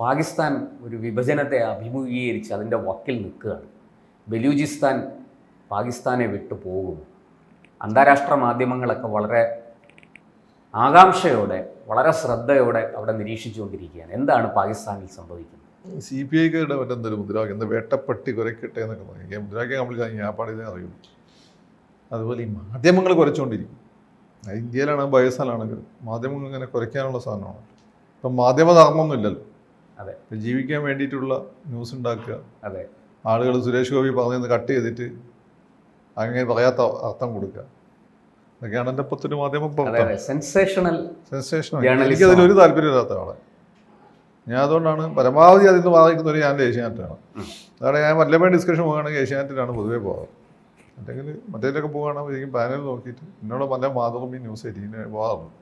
പാകിസ്ഥാൻ ഒരു വിഭജനത്തെ അഭിമുഖീകരിച്ച് അതിന്റെ വക്കിൽ നിൽക്കുകയാണ്. ബലൂചിസ്ഥാൻ പാകിസ്ഥാനെ വിട്ടു പോകും അന്താരാഷ്ട്ര മാധ്യമങ്ങളൊക്കെ വളരെ ആകാംക്ഷയോടെ വളരെ ശ്രദ്ധയോടെ അവിടെ നിരീക്ഷിച്ചുകൊണ്ടിരിക്കുകയാണ്. എന്താണ് പാകിസ്ഥാനിൽ സംഭവിക്കുന്നത്? സി പി ഐക്കാരുടെ മറ്റെന്തൊരു മുദ്രാവാക്യം? എന്താ വേട്ടപ്പെട്ടി കുരയ്ക്കട്ടെ എന്നൊക്കെ പറയും മുദ്രാവാക്യം നമ്മൾ ഞാൻ പാടിയതേ അറിയുള്ളൂ അതുപോലെ ഈ മാധ്യമങ്ങൾ കുരച്ചുകൊണ്ടിരിക്കും. അത് ഇന്ത്യയിലാണ് പാകിസ്ഥാനാണെങ്കിലും മാധ്യമങ്ങൾ ഇങ്ങനെ കുരയ്ക്കാനുള്ള സാധനമാണ്. ഇപ്പം മാധ്യമ ധർമ്മമൊന്നും ഇല്ലല്ലോ അതെ. ജീവിക്കാൻ വേണ്ടിയിട്ടുള്ള ന്യൂസ് ഉണ്ടാക്കുക. അതെ. ആളുകൾ സുരേഷ് ഗോപി പറഞ്ഞത് കട്ട് ചെയ്തിട്ട് അങ്ങനെ പറയാത്ത അർത്ഥം കൊടുക്കുക. അതൊക്കെയാണ് എന്റെ ഇപ്പത്തൊരു മാധ്യമ സെൻസേഷണൽ എനിക്കതിൽ ഒരു താല്പര്യമില്ലാത്ത ആളെ. ഞാൻ അതുകൊണ്ടാണ് പരമാവധി അതിൽ നിന്ന് ബാധിക്കുന്ന ഒരു ഞാൻ ഏഷ്യാനെറ്റാണ്. അതാണ് ഞാൻ വല്ലപ്പോഴും ഡിസ്കഷൻ പോകുകയാണെങ്കിൽ ഏഷ്യാനെറ്റിലാണ് പൊതുവേ പോകാറ്. അല്ലെങ്കിൽ മറ്റേതിലൊക്കെ പോകുകയാണെങ്കിൽ ശരിക്കും പാനൽ നോക്കിയിട്ട് എന്നോട് പല മാതൃഭൂമി ന്യൂസ് എയ്റ്റീന് പോകാറുണ്ട്.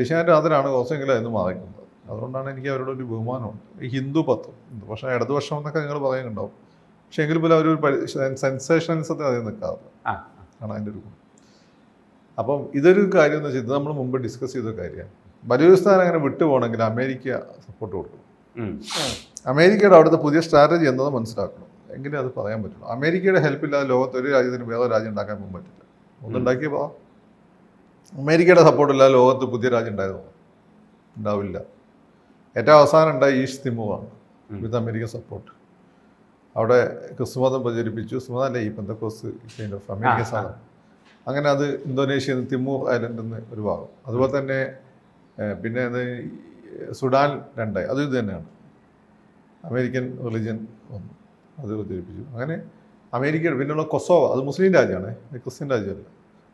ഏഷ്യാനെറ്റ് അതിലാണ് കുറച്ചെങ്കിലും അതിന് മാറിക്കുന്നത് അതുകൊണ്ടാണ് എനിക്ക് അവരോട് ഒരു ബഹുമാനമുണ്ട്. ഈ ഹിന്ദു പത്രം പക്ഷേ ഇടതുപക്ഷം എന്നൊക്കെ നിങ്ങൾ പറയുന്നുണ്ടാവും. പക്ഷേ എങ്കിൽ പോലും അവരൊരു സെൻസേഷൻസത്തിന് അതിൽ നിൽക്കാറില്ല ആണ് അതിന്റെ ഒരു ഗുണം. അപ്പം ഇതൊരു കാര്യം എന്ന് വെച്ചാൽ ഇത് നമ്മൾ മുമ്പ് ഡിസ്കസ് ചെയ്ത കാര്യമാണ്. ബലൂചിസ്ഥാൻ അങ്ങനെ വിട്ടുപോകണമെങ്കിൽ അമേരിക്ക സപ്പോർട്ട് കൊടുക്കണം. അമേരിക്കയുടെ അവിടുത്തെ പുതിയ സ്ട്രാറ്റജി എന്നത് മനസ്സിലാക്കണം. എങ്കിലേ അത് പറയാൻ പറ്റുള്ളൂ. അമേരിക്കയുടെ ഹെൽപ്പ് ഇല്ലാതെ ലോകത്ത് ഒരു രാജ്യത്തിന് വേറെ രാജ്യം ഉണ്ടാക്കാൻ പോകാൻ പറ്റില്ല. ഒന്നുണ്ടാക്കിയ പോവാം അമേരിക്കയുടെ സപ്പോർട്ട് ഇല്ലാതെ ലോകത്ത് പുതിയ രാജ്യം ഉണ്ടായതോ? ഉണ്ടാവില്ല. ഏറ്റവും അവസാനം ഉണ്ടായ ഈസ്റ്റ് തിമുവാണ്. With American support. അവിടെ ക്രിസ്തുമതം പ്രചരിപ്പിച്ചു. ക്രിസ്തുമതം ഈ പെന്തക്കോസ് കൈൻഡ് ഓഫ് അമേരിക്കൻ. സാധനം. അങ്ങനെ അത് ഇന്തോനേഷ്യ തിമൂർ ഐലൻഡ് നിന്ന് ഒരു ഭാഗം. അതുപോലെ തന്നെ പിന്നെ അത് ഈ സുഡാൻ രണ്ടായി. അതും ഇത് തന്നെയാണ്. അമേരിക്കൻ റിലിജൻ വന്നു. അത് പ്രചരിപ്പിച്ചു. അങ്ങനെ അമേരിക്കയുടെ പിന്നെയുള്ള കൊസോവ. അത് മുസ്ലിം രാജ്യമാണ്. ക്രിസ്ത്യൻ രാജ്യമല്ല.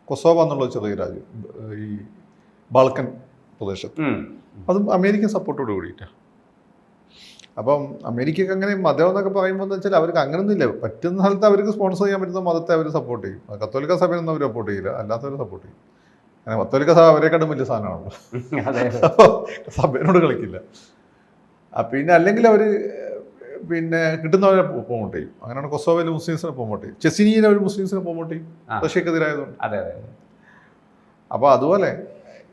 കൊസോവ എന്നുള്ള ചെറിയ രാജ്യം. ഈ ബാൾക്കൻ പ്രദേശത്ത്. അത് അമേരിക്കൻ സപ്പോർട്ടോട് കൂടിയിട്ടാണ് അപ്പം അമേരിക്കക്ക് അങ്ങനെ മതം എന്നൊക്കെ പറയുമ്പോൾ എന്ന് വെച്ചാൽ അവർക്ക് അങ്ങനെയൊന്നുമില്ല പറ്റുന്ന സ്ഥലത്ത് അവർക്ക് സ്പോൺസർ ചെയ്യാൻ പറ്റുന്ന മതത്തെ അവർ സപ്പോർട്ട് ചെയ്യും. കത്തോലിക്ക സഭയൊന്നും അവർ സപ്പോർട്ട് ചെയ്യില്ല. അല്ലാത്തവർ സപ്പോർട്ട് ചെയ്യും. അങ്ങനെ കത്തോലിക്ക സഭ അവരെക്കാട്ടും വലിയ സാധനമാണല്ലോ. അപ്പോൾ സഭയോട് കളിക്കില്ല. പിന്നെ അല്ലെങ്കിൽ അവർ പിന്നെ കിട്ടുന്നവരെ പ്രൊമോട്ട് ചെയ്യും. അങ്ങനെയാണ് കൊസോവയിൽ മുസ്ലിംസിനെ പ്രൊമോട്ട് ചെയ്യും. ചെസിനിയിൽ അവർ മുസ്ലിംസിനെ പ്രൊമോട്ട് ചെയ്യും. റഷ്യക്കെതിരായതുകൊണ്ട്. അതെ അതെ അപ്പോൾ അതുപോലെ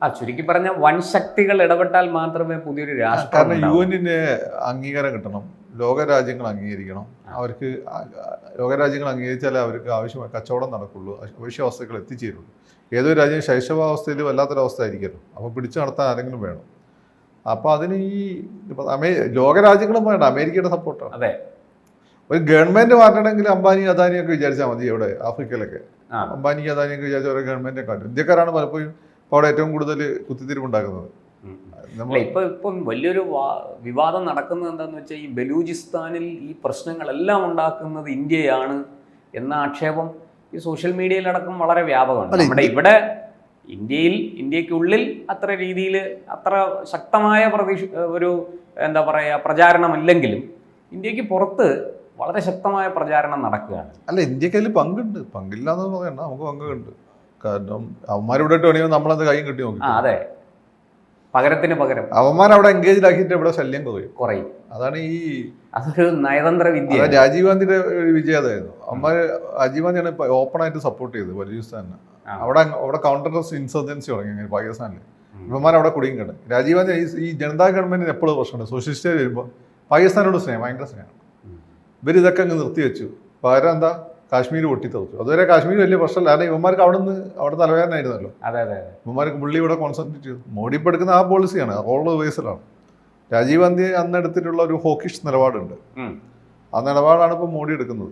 ആ ചുരുക്കി പറഞ്ഞ വൻ ശക്തികൾ ഇടപെട്ടാൽ മാത്രമേ പുതിയൊരു രാഷ്ട്രം കാരണം യു ഉണ്ടാവൂ. എന്നിന് അംഗീകാരം കിട്ടണം. ലോകരാജ്യങ്ങൾ അംഗീകരിക്കണം. അവർക്ക് ലോകരാജ്യങ്ങൾ അംഗീകരിച്ചാലേ അവർക്ക് ആവശ്യമായ കച്ചവടം നടക്കുള്ളൂ. അവശ്യ വസ്തുക്കൾ എത്തിച്ചേരുള്ളൂ. ഏതൊരു രാജ്യം ശൈശവാവസ്ഥയിൽ വല്ലാത്തൊരവസ്ഥ ആയിരിക്കുമല്ലോ അപ്പോൾ പിടിച്ചു നടത്താൻ ആരെങ്കിലും വേണം. അപ്പോൾ അതിന് ഈ അമേ ലോകരാജ്യങ്ങളും വേണ്ട അമേരിക്കയുടെ സപ്പോർട്ടാണ് അതെ. ഒരു ഗവൺമെന്റ് മാറ്റണമെങ്കിൽ അംബാനി അദാനിയൊക്കെ വിചാരിച്ചാൽ മതി ഇവിടെ ആഫ്രിക്കയിലൊക്കെ. അംബാനി അദാനിയൊക്കെ വിചാരിച്ച ഓരോ ഗവൺമെന്റിനെ കാട്ടും. ഇന്ത്യക്കാരാണ് പലപ്പോഴും അവിടെ ഏറ്റവും കൂടുതൽ കുത്തിത്തിരിവുണ്ടാക്കുന്നത് അല്ല ഇപ്പൊ ഇപ്പം വലിയൊരു വിവാദം നടക്കുന്നത് എന്താന്ന് വെച്ചാൽ ഈ ബലൂചിസ്ഥാനിൽ ഈ പ്രശ്നങ്ങളെല്ലാം ഉണ്ടാക്കുന്നത് ഇന്ത്യയാണ് എന്ന ആക്ഷേപം ഈ സോഷ്യൽ മീഡിയയിലടക്കം വളരെ വ്യാപകമാണ്. നമ്മുടെ ഇവിടെ ഇന്ത്യയിൽ ഇന്ത്യക്കുള്ളിൽ അത്ര രീതിയിൽ അത്ര ശക്തമായ പ്രതീക്ഷ ഒരു എന്താ പറയുക പ്രചാരണമില്ലെങ്കിലും ഇന്ത്യയ്ക്ക് പുറത്ത് വളരെ ശക്തമായ പ്രചാരണം നടക്കുകയാണ്. അല്ല ഇന്ത്യയ്ക്ക് അതിൽ പങ്കുണ്ട്. പങ്കില്ലാന്ന് പറയണ്ട നമുക്ക് പങ്കുണ്ട്. കാരണം അവന്മാരിവിടെ നമ്മൾ നമ്മളത് കൈയും കിട്ടി നോക്കി. അതെ. പകരത്തിന് പകരം. അവന്മാർ അവിടെ എൻഗേജ് ആക്കിയിട്ട് ഇവിടെ ശല്യം കുറയും. കുറയും. അതാണ് ഈ അതൊരു നയതന്ത്ര വിദ്യ രാജീവ് ഗാന്ധിയുടെ ഒരു വിജയം അതായിരുന്നു അവന്മാര് രാജീവ് ഗാന്ധിയാണ് ഓപ്പൺ ആയിട്ട് സപ്പോർട്ട് ചെയ്തത് ബലൂചിസ്ഥാനിന്. ആ. അവിടെ അവിടെ കൗണ്ടർ ഇൻസർജൻസി തുടങ്ങി പാകിസ്ഥാനിൽ. ഇവന്മാർ അവിടെ കുടുങ്ങി കിടന്നു. രാജീവ് ഗാന്ധി ഈ- ജനതാ ഗവൺമെന്റിന് എപ്പോഴും പ്രശ്നമുണ്ട്. സോഷ്യലിസ്റ്റ് വരുമ്പോൾ പാകിസ്ഥാനോട് സ്നേഹം ഭയങ്കര സ്നേഹം. ഉം. ഇവർ ഇതൊക്കെ അങ്ങ് നിർത്തിവെച്ചു. പകരം എന്താ? കാശ്മീർ പൊട്ടിത്തെറിച്ചു. അതുവരെ കാശ്മീർ വലിയ പ്രശ്നമല്ല. കാരണം ഇവന്മാർക്ക് അവിടെ നിന്ന് അവിടെ തലവേദനായിരുന്നല്ലോ അതെ അതെ ഇവന്മാർക്ക് പുള്ളി ഇവിടെ കോൺസെൻട്രേറ്റ് ചെയ്തു. മോഡി ഇപ്പോൾ എടുക്കുന്ന ആ പോളിസിയാണ് ഓൾ വേസിലാണ് രാജീവ് ഗാന്ധി അന്ന് എടുത്തിട്ടുള്ള ഒരു ഹോക്കിഷ് നിലപാടുണ്ട്. ആ നിലപാടാണ് ഇപ്പോൾ മോഡി എടുക്കുന്നത്.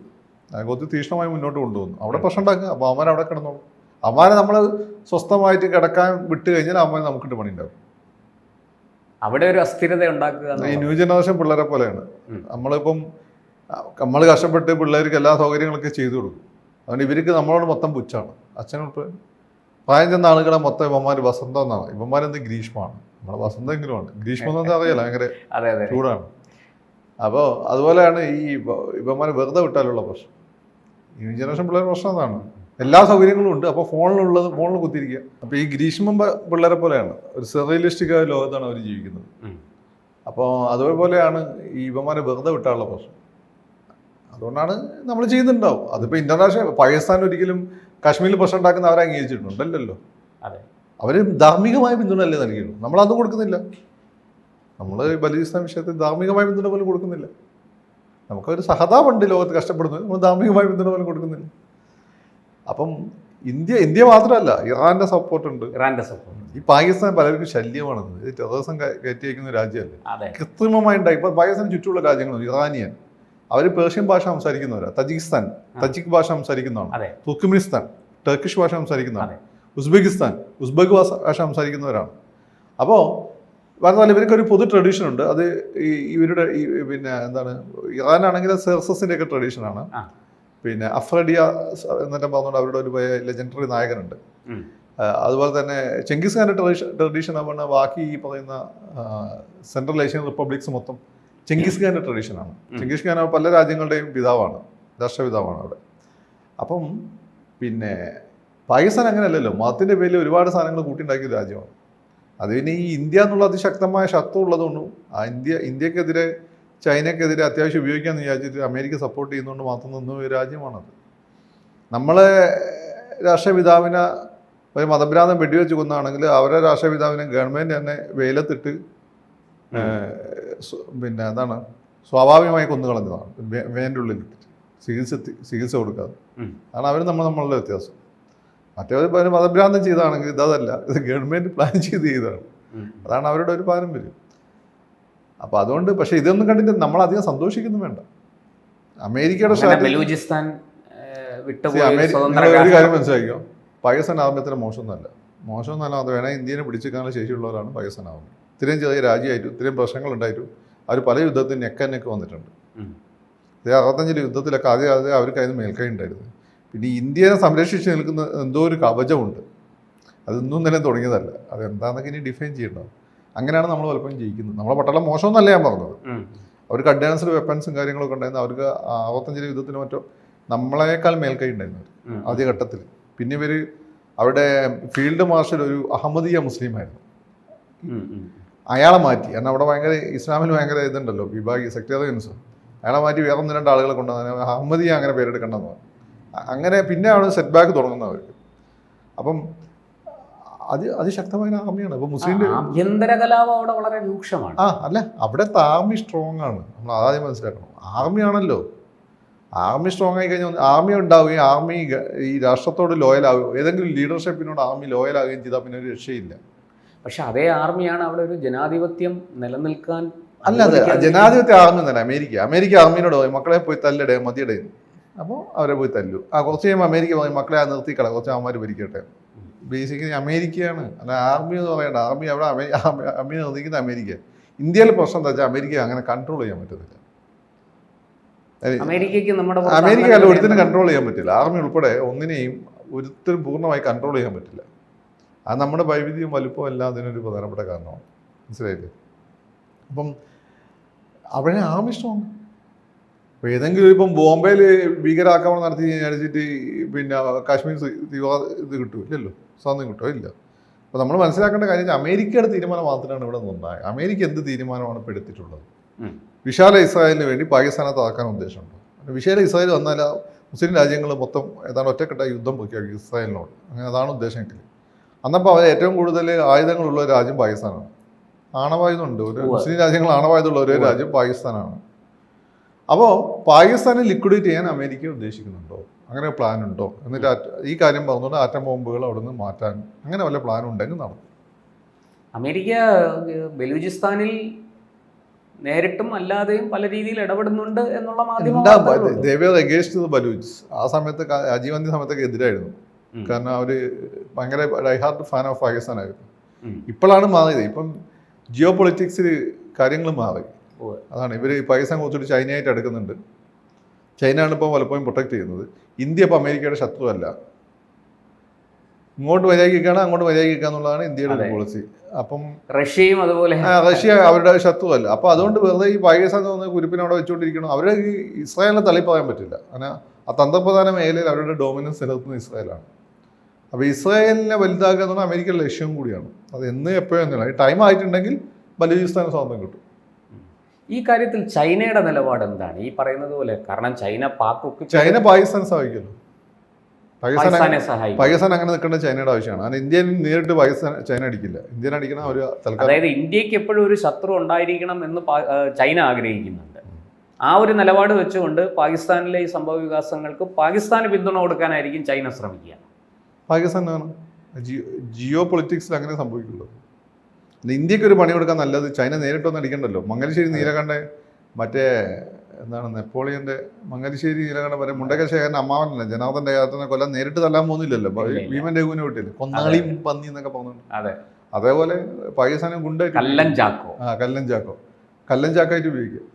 അതിനകത്ത് തീക്ഷ്ണമായി മുന്നോട്ട് കൊണ്ടുപോകുന്നു. അവിടെ പ്രശ്നം ഉണ്ടാക്കുക. അപ്പോൾ അവന്മാർ അവിടെ കിടന്നോളും. അവന്മാരെ നമ്മൾ സ്വസ്ഥമായിട്ട് കിടക്കാൻ വിട്ട് കഴിഞ്ഞാൽ അവന്മാർ നമുക്കിട്ട് പണി ഉണ്ടാവും അവിടെ ഒരു അസ്ഥിരത ഉണ്ടാക്കുക ഈ ന്യൂ ജനറേഷൻ പിള്ളേരെ പോലെയാണ്. നമ്മളിപ്പം നമ്മൾ കഷ്ടപ്പെട്ട് പിള്ളേർക്ക് എല്ലാ സൗകര്യങ്ങളൊക്കെ ചെയ്തു കൊടുക്കും. അതുകൊണ്ട് ഇവർക്ക് നമ്മളോട് മൊത്തം പുച്ഛാണ് അച്ഛനോട് പ്രായം ചെന്ന ആളുകളെ മൊത്തം ഇവന്മാർ വസന്തം എന്നാണ്. ഇവന്മാരെന്ത് ഗ്രീഷ്മമാണ് നമ്മളെ വസന്തെങ്കിലും ആണ്. ഗ്രീഷ്മം എന്ന് അറിയാലോ ഭയങ്കര ചൂടാണ്. അപ്പോൾ അതുപോലെയാണ് ഈ ഇവന്മാർ വെറുതെ വിട്ടാലുള്ള പ്രശ്നം. ന്യൂ ജനറേഷൻ പിള്ളേർ പ്രശ്നം അതാണ്. എല്ലാ സൗകര്യങ്ങളും ഉണ്ട്. അപ്പോൾ ഫോണിലുള്ളത് ഫോണിൽ കുത്തിരിക്കുക അപ്പോൾ ഈ ഗ്രീഷ്മം പിള്ളേരെ പോലെയാണ്. ഒരു സെറിയലിസ്റ്റിക് ലോകത്താണ് അവർ ജീവിക്കുന്നത്. അപ്പോൾ അതുപോലെയാണ് ഈ ഇവന്മാരെ വെറുതെ വിട്ടാനുള്ള പ്രശ്നം. അതുകൊണ്ടാണ് നമ്മൾ ചെയ്യുന്നുണ്ടാവും. അതിപ്പോൾ ഇന്റർനാഷണൽ പാകിസ്ഥാൻ ഒരിക്കലും കാശ്മീരിൽ പ്രശ്നം ഉണ്ടാക്കുന്ന അവരെ അംഗീകരിച്ചിട്ടുണ്ടല്ലോ അതെ. അവർ ധാർമ്മികമായ പിന്തുണ അല്ലേ നൽകിയുള്ളൂ? നമ്മളതും കൊടുക്കുന്നില്ല. നമ്മൾ ബലൂചിസ്ഥാൻ വിഷയത്തിൽ ധാർമ്മികമായ പിന്തുണ പോലും കൊടുക്കുന്നില്ല. നമുക്കൊരു സഹതാപുണ്ട് ലോകത്ത് കഷ്ടപ്പെടുന്നത് നമ്മൾ ധാർമ്മികമായ പിന്തുണ പോലും കൊടുക്കുന്നില്ല. അപ്പം ഇന്ത്യ ഇന്ത്യ മാത്രമല്ല ഇറാന്റെ സപ്പോർട്ട് ഉണ്ട്. ഇറാന്റെ സപ്പോർട്ട് ഈ പാകിസ്ഥാൻ പലർക്കും ശല്യമാണെന്ന്. ഇത് ടെററിസം കയറ്റി അയക്കുന്ന രാജ്യമല്ലേ? അതെ. കൃത്രിമമായിട്ടുണ്ടായി ഇപ്പൊ പാകിസ്ഥാൻ ചുറ്റുമുള്ള രാജ്യങ്ങളും ഇറാനിയൻ. അവർ പേർഷ്യൻ ഭാഷ സംസാരിക്കുന്നവരാണ് തജിക്കിസ്ഥാൻ തജിക് ഭാഷ സംസാരിക്കുന്നതാണ്. തുർക്ക്മിനിസ്ഥാൻ ടർക്കിഷ് ഭാഷ സംസാരിക്കുന്നതാണ്. ഉസ്ബെക്കിസ്ഥാൻ ഉസ്ബെക്ക് ഭാഷ സംസാരിക്കുന്നവരാണ്. അപ്പോൾ പറഞ്ഞാൽ ഇവർക്ക് ഒരു പൊതു ട്രഡീഷൻ ഉണ്ട്. അത് ഈ ഇവരുടെ ഈ പിന്നെ എന്താണ് ഇറാനാണെങ്കിൽ സെർസസിന്റെ ഒക്കെ ട്രഡീഷനാണ് ആണ് പിന്നെ അഫ്രഡിയ എന്നൊക്കെ പറഞ്ഞുകൊണ്ട് അവരുടെ ഒരു ലെജൻഡറി നായകനുണ്ട്. അതുപോലെ തന്നെ ചെങ്കിസ് ഖാന്റെ ട്രഡീഷൻ ട്രഡീഷൻ ആവുന്ന ബാക്കി ഈ പറയുന്ന സെൻട്രൽ ഏഷ്യൻ റിപ്പബ്ലിക്സ് മൊത്തം ചെങ്കിസ് ഖാന്റെ ട്രഡീഷനാണ് ചെങ്കിസ് ഖാൻ പല രാജ്യങ്ങളുടെയും പിതാവാണ്. രാഷ്ട്രപിതാവാണ് അവിടെ. അപ്പം പിന്നെ പാകിസ്ഥാൻ അങ്ങനെയല്ലല്ലോ. മതത്തിന്റെ പേരിൽ ഒരുപാട് സാധനങ്ങൾ കൂട്ടിയുണ്ടാക്കിയ രാജ്യമാണ്. അത് പിന്നെ ഈ ഇന്ത്യ എന്നുള്ള അതിശക്തമായ ശത്രു ഉള്ളതുകൊണ്ടും ആ ഇന്ത്യ ഇന്ത്യക്കെതിരെ ചൈനക്കെതിരെ അത്യാവശ്യം ഉപയോഗിക്കാമെന്ന് വിചാരിച്ചിട്ട് അമേരിക്ക സപ്പോർട്ട് ചെയ്യുന്നതുകൊണ്ട് മാത്രം നിന്ന ഒരു രാജ്യമാണത്. നമ്മളെ രാഷ്ട്രപിതാവിനെ ഒരു മതഭ്രാന്തം വെടിവെച്ച് കൊന്നാണെങ്കിൽ അവരുടെ രാഷ്ട്രപിതാവിനെ ഗവൺമെന്റ് തന്നെ വെയിലത്തിട്ട് പിന്നെ എന്താണ് സ്വാഭാവികമായി കൊന്നുകളഞ്ഞതാണ് വേന്റെ ഉള്ളിൽ ചികിത്സ ചികിത്സ കൊടുക്കാതെ. അതാണ് അവർ നമ്മൾ നമ്മളുടെ വ്യത്യാസം. മറ്റേവർ അവർ മതഭ്രാന്തം ചെയ്താണെങ്കിൽ ഇതല്ല ഇത് ഗവൺമെന്റ് പ്ലാൻ ചെയ്ത് ചെയ്തതാണ് അതാണ് അവരുടെ ഒരു പാരമ്പര്യം. അപ്പോൾ അതുകൊണ്ട് പക്ഷേ ഇതൊന്നും കണ്ടിട്ട് നമ്മളധികം സന്തോഷിക്കുന്നു വേണ്ട. അമേരിക്കയുടെ ബലൂചിസ്ഥാൻ ഒരു കാര്യം മനസ്സിലാക്കിയോ പാകിസ്ഥാൻ ആർമ്യത്തിന് മോശമൊന്നുമല്ല. മോശമൊന്നല്ല അത് വേണേൽ ഇന്ത്യനെ പിടിച്ചെടുക്കാനുള്ള ശേഷിയുള്ളവരാണ് പാകിസ്ഥാൻ ആവുന്നത് ഇത്രയും ചെറിയ രാജ്യമായിട്ടും ഇത്രയും പ്രശ്നങ്ങളുണ്ടായിട്ടും അവർ പല യുദ്ധത്തിൽ നെക്കന്നൊക്കെ വന്നിട്ടുണ്ട്. ഉം. ഇത് അറുപത്തഞ്ചിൽ യുദ്ധത്തിലൊക്കെ ആദ്യം ആദ്യം അവർക്ക് അതിന് മേൽക്കൈ ഉണ്ടായിരുന്നു. പിന്നെ ഇന്ത്യനെ ഇന്ത്യയെ സംരക്ഷിച്ച് നിൽക്കുന്ന എന്തോ ഒരു കവചമുണ്ട്. അതൊന്നും തന്നെ തുടങ്ങിയതല്ല. അതെന്താണെന്നൊക്കെ ഇനി ഡിഫൈൻ ചെയ്യണം അങ്ങനെയാണ് നമ്മൾ പലപ്പോഴും ജയിക്കുന്നത്. നമ്മളെ പട്ടാളം മോശമെന്നല്ല ഞാൻ പറഞ്ഞത്. അവർക്ക് അഡ്വാൻസ്ഡ് വെപ്പൺസും കാര്യങ്ങളൊക്കെ ഉണ്ടായിരുന്നു. അവർക്ക് അറുപത്തഞ്ചിലെ യുദ്ധത്തിന് മറ്റോ നമ്മളെക്കാൾ മേൽക്കൈ ഉണ്ടായിരുന്നു ആദ്യ ഘട്ടത്തിൽ ആദ്യഘട്ടത്തിൽ പിന്നെ ഇവർ അവിടെ ഫീൽഡ് മാർഷൽ ഒരു അഹമ്മദിയ മുസ്ലിം ആയിരുന്നു ഉം. ഉം. അയാളെ മാറ്റി. കാരണം അവിടെ ഭയങ്കര ഇസ്ലാമിൽ ഭയങ്കര ഇതുണ്ടല്ലോ വിഭാഗീയ സെക്ടേറിയൻസ്. അയാളെ മാറ്റി വേറെ ഒന്ന് രണ്ട് ആളുകളെ കൊണ്ടുവന്നു അഹമ്മദിയെ അങ്ങനെ പേരെടുക്കണ്ടെന്ന് അങ്ങനെ പിന്നെയാണ് സെറ്റ് ബാക്ക് തുടങ്ങുന്നത് അവർക്ക്. അപ്പം അത് അതിശക്തമായ ആർമിയാണ്. അപ്പോൾ മുസ്ലിം ആഭ്യന്തര കലാപം അവിടെ വളരെ രൂക്ഷമാണ്. ആ അല്ല അവിടുത്തെ ആർമി സ്ട്രോങ് ആണ്. നമ്മൾ ആദ്യം മനസ്സിലാക്കണം. ആർമി ആണല്ലോ. ആർമി സ്ട്രോങ് ആയി കഴിഞ്ഞാൽ ആർമി ഉണ്ടാവുകയും ആർമി ഈ രാഷ്ട്രത്തോട് ലോയൽ ആവുകയും ഏതെങ്കിലും ലീഡർഷിപ്പിനോട് ആർമി ലോയൽ ആവുകയും ചെയ്താൽ പിന്നെ ഒരു രക്ഷയില്ല. പക്ഷെ അതേ ആർമിയാണ് അവിടെ ഒരു ജനാധിപത്യം നിലനിൽക്കാൻ അല്ല അതെ. ജനാധിപത്യ ആർമി തന്നെ അമേരിക്ക. അമേരിക്ക ആർമിനോട് പറയും മക്കളെ പോയി തല്ലടേ മതിയടേ. അപ്പോൾ അവരെ പോയി തല്ലു. ആ കുറച്ച് കഴിയുമ്പോൾ അമേരിക്ക പറയും മക്കളെ ആ നിർത്തിക്കള കുറച്ച് അവന്മാർ ഭരിക്കട്ടെ. ബേസിക്കലി അമേരിക്കയാണ്. അല്ല ആർമി എന്ന് പറയണ്ട. ആർമി അവിടെ അമേ- നിർത്തിക്കുന്ന അമേരിക്ക. ഇന്ത്യയിലെ പ്രശ്നം എന്താ വെച്ചാൽ അമേരിക്ക അങ്ങനെ കൺട്രോൾ ചെയ്യാൻ പറ്റത്തില്ല. ഏയ് അമേരിക്കയ്ക്ക് നമ്മുടെ അമേരിക്ക അല്ല ഒരു ഒരുത്തിനും കൺട്രോൾ ചെയ്യാൻ പറ്റില്ല. ആർമി ഉൾപ്പെടെ ഒന്നിനെയും ഒരുത്തിനും പൂർണമായി കൺട്രോൾ ചെയ്യാൻ പറ്റില്ല. അത് നമ്മുടെ വൈവിധ്യവും വലുപ്പവും എല്ലാം അതിനൊരു പ്രധാനപ്പെട്ട കാരണമാണ്. മനസ്സിലായില്ലേ? അപ്പം അവിടെ ആവശ്യമാണ്. ഇപ്പം അപ്പോൾ ഏതെങ്കിലും ഇപ്പം ബോംബെയിൽ ഭീകരാക്രമണം നടത്തി കഴിഞ്ഞിട്ട് പിന്നെ കാശ്മീർ തീവ്രവാദ ഇത് കിട്ടും ഇല്ലല്ലോ? സ്വാതന്ത്ര്യം കിട്ടുമോ ഇല്ല. അപ്പോൾ നമ്മൾ മനസ്സിലാക്കേണ്ട കാര്യം അമേരിക്കയുടെ തീരുമാനം മാത്രമാണ് ഇവിടെ നിന്നുണ്ടായത് അമേരിക്ക എന്ത് തീരുമാനമാണ് ഇപ്പോൾ എടുത്തിട്ടുള്ളത്? വിശാല ഇസ്രായേലിന് വേണ്ടി പാകിസ്ഥാനെ തകർക്കാൻ ഉദ്ദേശമുണ്ട്? വിശാല ഇസ്രായേൽ വന്നാൽ മുസ്ലിം രാജ്യങ്ങൾ മൊത്തം ഏതാണ്ട് ഒറ്റക്കെട്ടായി യുദ്ധം പ്രഖ്യാപിക്കും ഇസ്രായേലിനോട്. അങ്ങനെ അതാണ് ഉദ്ദേശമെങ്കിൽ അന്നപ്പോൾ അവർ ഏറ്റവും കൂടുതൽ ആയുധങ്ങളുള്ള രാജ്യം പാകിസ്ഥാനാണ്. ആണവായുധമുണ്ട് ഒരു. മുസ്ലിം രാജ്യങ്ങൾ ആണവായുധമുള്ള ഒരേ രാജ്യം പാകിസ്ഥാനാണ്. അപ്പോൾ പാകിസ്ഥാനെ ലിക്വിഡേറ്റ് ചെയ്യാൻ അമേരിക്ക ഉദ്ദേശിക്കുന്നുണ്ടോ? അങ്ങനെ പ്ലാൻ ഉണ്ടോ? എന്നിട്ട് ഈ കാര്യം പറഞ്ഞുകൊണ്ട് ആറ്റം ബോംബുകൾ അവിടെ നിന്ന് മാറ്റാൻ അങ്ങനെ വല്ല പ്ലാൻ ഉണ്ടെങ്കിൽ നടന്നു അമേരിക്ക ബലൂചിസ്ഥാനിൽ നേരിട്ടും അല്ലാതെയും പല രീതിയിൽ ഇടപെടുന്നുണ്ട് എന്നുള്ള മാധ്യമം ആ സമയത്ത് രാജീവ് ഗാന്ധി സമയത്തൊക്കെ എതിരായിരുന്നു. കാരണം അവർ ഭയങ്കര ഡൈഹാർഡ് ഫാൻ ഓഫ് പാകിസ്ഥാൻ ആയിരുന്നു ഉം. ഇപ്പോഴാണ് മാറിയത്. ഇപ്പം ജിയോ പൊളിറ്റിക്സിൽ കാര്യങ്ങൾ മാറി. അതാണ്. ഇവർ പാകിസ്ഥാൻ കുറച്ചുകൂടി ചൈനയായിട്ട് എടുക്കുന്നുണ്ട് ആണ് ഇപ്പോൾ പലപ്പോഴും പ്രൊട്ടക്ട് ചെയ്യുന്നത്. ഇന്ത്യ ഇപ്പോൾ അമേരിക്കയുടെ ശത്രുവല്ല. ഇങ്ങോട്ട് മര്യാദയ്ക്കാണ് അങ്ങോട്ട് മര്യാദയ്ക്കുക എന്നുള്ളതാണ് ഇന്ത്യയുടെ പോളിസി അപ്പം റഷ്യയും അതുപോലെ. റഷ്യ അവരുടെ ശത്രുവല്ല. അപ്പോൾ അതുകൊണ്ട് വെറുതെ ഈ പാകിസ്ഥാൻ തോന്നുന്ന കുരുപ്പിനെ അവിടെ വെച്ചുകൊണ്ടിരിക്കണം അവരെ ഈ ഇസ്രായേലിനെ തള്ളി പറയാൻ പറ്റില്ല. അങ്ങനെ ആ തന്ത്രപ്രധാന മേഖലയിൽ അവരുടെ ഡോമിനൻസ് നിലനിർത്തുന്ന ഇസ്രായേലാണ്. അപ്പോൾ ഇസ്രായേലിനെ വലുതാക്കുക എന്ന് പറഞ്ഞാൽ അമേരിക്കയുടെ ലക്ഷ്യം കൂടിയാണ്. അത് എന്ന് എപ്പോഴൊന്നുമില്ല ഈ ടൈം ആയിട്ടുണ്ടെങ്കിൽ ബലൂചിസ്ഥാന് സ്വാതന്ത്ര്യം കിട്ടും. ഈ കാര്യത്തിൽ ചൈനയുടെ നിലപാട് എന്താണ്? ഈ പറയുന്നത് പോലെ കാരണം ചൈന പാക്കൊക്കെ ചൈന പാകിസ്ഥാൻ സഹായിക്കുന്നു. പാകിസ്ഥാൻ പാകിസ്ഥാൻ അങ്ങനെ നിൽക്കേണ്ട ചൈനയുടെ ആവശ്യമാണ്. കാരണം ഇന്ത്യയിൽ നേരിട്ട് പാകിസ്ഥാൻ ചൈന അടിക്കില്ല. ഇന്ത്യൻ അടിക്കുന്ന ഒരു അതായത് ഇന്ത്യയ്ക്ക് എപ്പോഴും ഒരു ശത്രു ഉണ്ടായിരിക്കണം എന്ന് ചൈന ആഗ്രഹിക്കുന്നുണ്ട്. ആ ഒരു നിലപാട് വെച്ചുകൊണ്ട് പാകിസ്ഥാനിലെ ഈ സംഭവ വികാസങ്ങൾക്ക് പാകിസ്ഥാന് പിന്തുണ കൊടുക്കാനായിരിക്കും ചൈന ശ്രമിക്കുക. പാകിസ്ഥാനാണ്. ജിയോ ജിയോ പൊളിറ്റിക്സിൽ അങ്ങനെ സംഭവിക്കുള്ളൂ. ഇന്ത്യയ്ക്ക് ഒരു പണി കൊടുക്കാൻ നല്ലത് ചൈന നേരിട്ടൊന്നും അടിക്കണ്ടല്ലോ. മംഗലശ്ശേരി നീലകണ്ഠ മറ്റേ എന്താണ് നെപ്പോളിയന്റെ മംഗലശ്ശേരി നീലകണ്ഠ വരെ മുണ്ടകശേഖരൻ അമ്മാവനല്ലേ? ജനാർദ്ദന്റെ കാലത്തിനെ കൊല്ലം നേരിട്ട് തല്ലാൻ പോകുന്നില്ലല്ലോ. ഭീമൻ രഘുവിനെ വിട്ടില്ല? കൊന്നാളിയും പന്നി എന്നൊക്കെ പോകുന്നുണ്ട് അതെ. അതേപോലെ പാകിസ്ഥാനെ ഗുണ്ടായിട്ട് കല്ലൻ ചാക്കോ. ആ കല്ലൻ ചാക്കോ. കല്ലൻ ചാക്കായിട്ട് ഉപയോഗിക്കുക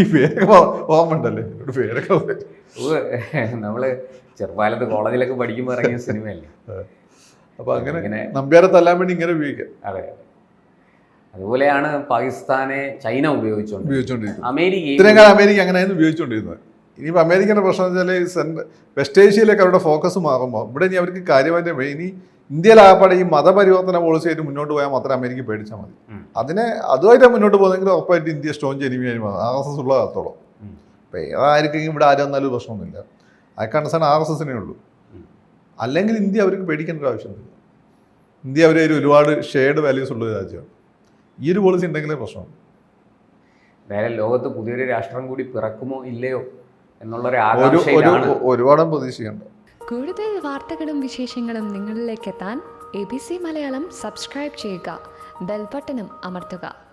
ഈ പേരൊക്കെ ഓർമ്മ ഉണ്ടല്ലേ പേരൊക്കെ. നമ്മൾ ചെറുപ്പാലത്ത് കോളേജിലൊക്കെ പഠിക്കുമ്പോൾ ഇറങ്ങിയ സിനിമയല്ലേ? അപ്പൊ അങ്ങനെ ഇങ്ങനെ നമ്പ്യാരെ തല്ലാൻ വേണ്ടി ഇങ്ങനെ ഉപയോഗിക്കാം. അതെ അതുപോലെയാണ് പാകിസ്ഥാനെ ചൈന ഉപയോഗിച്ചോണ്ടിരിക്കുന്നത്. ഉപയോഗിച്ചുകൊണ്ടിരിക്കുന്നത് ഇത്രയും കാലം അമേരിക്ക അങ്ങനെയായിരുന്നു ഉപയോഗിച്ചുകൊണ്ടിരുന്നത് ഇനിയിപ്പോൾ അമേരിക്കന്റെ പ്രശ്നം എന്ന് വെച്ചാൽ സെൻട്രൽ വെസ്റ്റ് ഏഷ്യയിലേക്ക് അവരുടെ ഫോക്കസ് മാറുമ്പോൾ ഇവിടെ ഇനി അവർക്ക് കാര്യമായിട്ട് ഇനി ഇന്ത്യയിലാകപ്പാടെ ഈ മതപരിവർത്തന പോളിസി ആയിട്ട് മുന്നോട്ട് പോയാൽ മാത്രമേ അമേരിക്ക പേടിച്ചാൽ മതി. അതിനെ അതുമായിട്ട് മുന്നോട്ട് പോകുന്നെങ്കിൽ ഉറപ്പായിട്ട് ഇന്ത്യ സ്ട്രോങ് എനിമിയായി മാറും. ആർ എസ് എസ് ഉള്ള കാലത്തോളം. അപ്പോൾ ഏതായിരിക്കും ഇവിടെ ആരും വന്നാലും പ്രശ്നമൊന്നുമില്ല. ആ കൺസേൺ ആർ എസ് എസിനേ ഉള്ളൂ. അല്ലെങ്കിൽ ഇന്ത്യ അവർക്ക് പേടിക്കേണ്ട ഒരു ആവശ്യമില്ല ഇന്ത്യ അവരെ ഒരു ഒരുപാട് ഷെയർഡ് വാല്യൂസ് ഉള്ള ഒരു രാജ്യമാണ്. ഈ ഒരു പോളിസി ഉണ്ടെങ്കിലേ പ്രശ്നമാണ് വേറെ ലോകത്ത് പുതിയൊരു രാഷ്ട്രം കൂടി പിറക്കുമോ ഇല്ലയോ എന്നുള്ളൊരു ഒരുപാടും പ്രതീക്ഷിക്കേണ്ട. കൂടുതൽ വാർത്തകളും വിശേഷങ്ങളും നിങ്ങളിലേക്ക് എത്താൻ A B C Malayalam subscribe ചെയ്യുക. ബെൽബട്ടനും അമർത്തുക.